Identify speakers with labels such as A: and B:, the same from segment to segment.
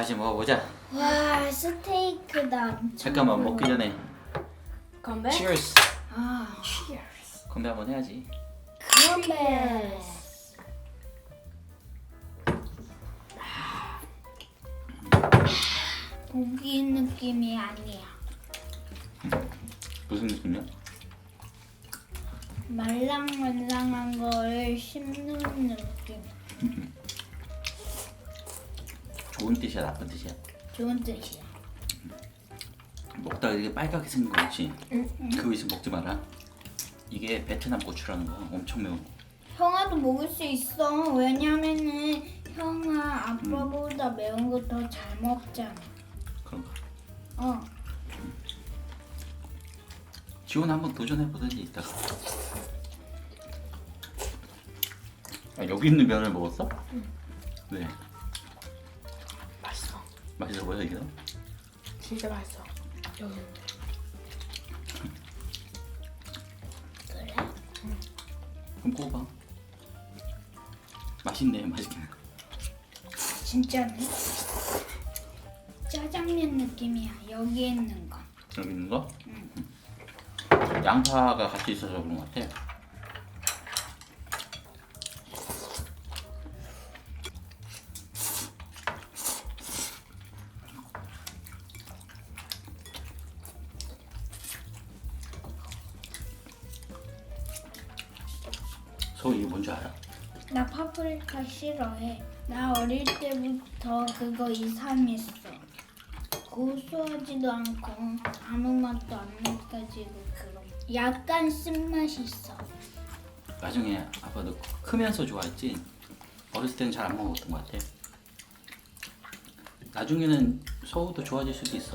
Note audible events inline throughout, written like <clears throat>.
A: 이제 먹어보자.
B: 와 스테이크다. 엄청
A: 잠깐만 먹기 전에
C: 건배?
A: cheers.
B: 아
A: 건배 한번 해야지.
B: 건배. 고기 느낌이 아니야.
A: 무슨 느낌이야?
B: 말랑말랑한 걸 씹는 느낌. <laughs>
A: 좋은 뜻이야 나쁜 뜻이야?
B: 좋은 뜻이야.
A: 먹다가 이게 빨갛게 생긴 거 있지? 그거 있으면 먹지 마라. 이게 베트남 고추라는 거 엄청 매운 거.
B: 형아도 먹을 수 있어. 왜냐면은 형아 아빠보다 매운 거 더 잘 먹잖아.
A: 그런가?
B: 어.
A: 지원 한번 도전해 보든지 이따가. 아, 여기 있는 면을 먹었어? 왜?
C: 맛있어.
A: 보여 이게?
C: 진짜 맛있어. 여기.
B: 그래?
A: 그럼 구워봐. 맛있네, 맛있긴.
B: 진짜네. 짜장면 느낌이야. 여기 있는 거.
A: 여기 있는 거? 양파가 같이 있어서 그런 것 같아. 소 이게 뭔지 알아?
B: 나 파프리카 싫어해. 나 어릴 때부터 그거 이상했어. 고소하지도 않고 아무 맛도 안 느껴지고 그런. 약간 쓴맛이 있어.
A: 나중에 아빠도 크면서 좋아했지 어렸을 때는 잘 안 먹었던 것 같아 나중에는 소우도 좋아질 수도 있어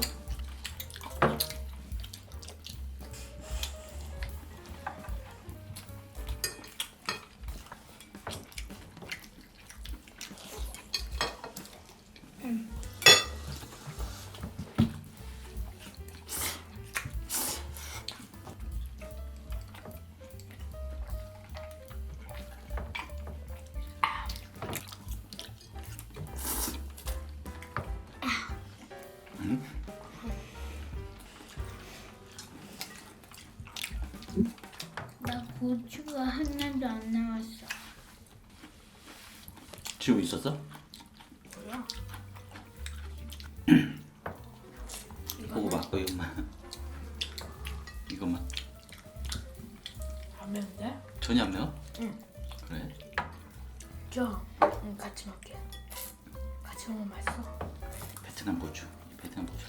B: 고추가 하나도 안 나왔어.
A: 지우고 있었어?
C: 몰라. <clears throat>
A: 보고 봐 이것만 <laughs> 이것만
C: 안 매운데?
A: 전혀 안 매워?
C: 응.
A: 그래?
C: 줘. 응, 같이 먹게. 같이 먹으면 맛있어.
A: 베트남 고추 베트남 고추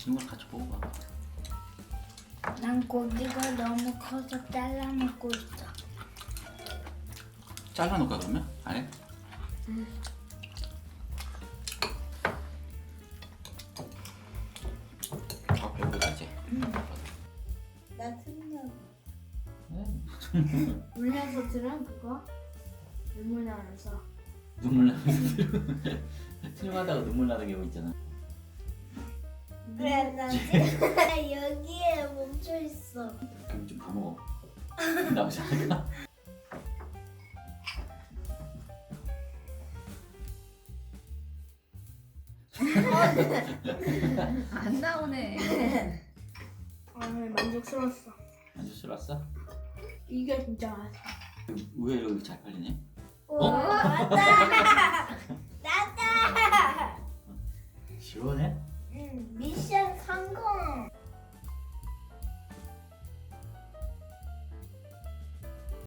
A: 친구랑 같이 먹어봐
B: 난 고기가 너무 커서 잘라 먹고 있어.
A: 잘라놓을까 그러면? 아예? 아 배고프다 이제
B: 나 틀려.
C: 울면서 들은 그거? 눈물 나면서.
A: 눈물 나는 <laughs> 틀마다가 눈물 나는 경우 있잖아
B: 그래 나 <laughs> 여기에 멈춰 있어.
A: 그럼 좀더 먹어 나오지 않을까? <laughs>
D: 안 나오네.
C: 아, 만족스러웠어.
A: 만족스러웠어?
C: 이게 진짜 맛있어.
A: 왜 여기 잘 팔리네?
B: 오 맞다. <laughs>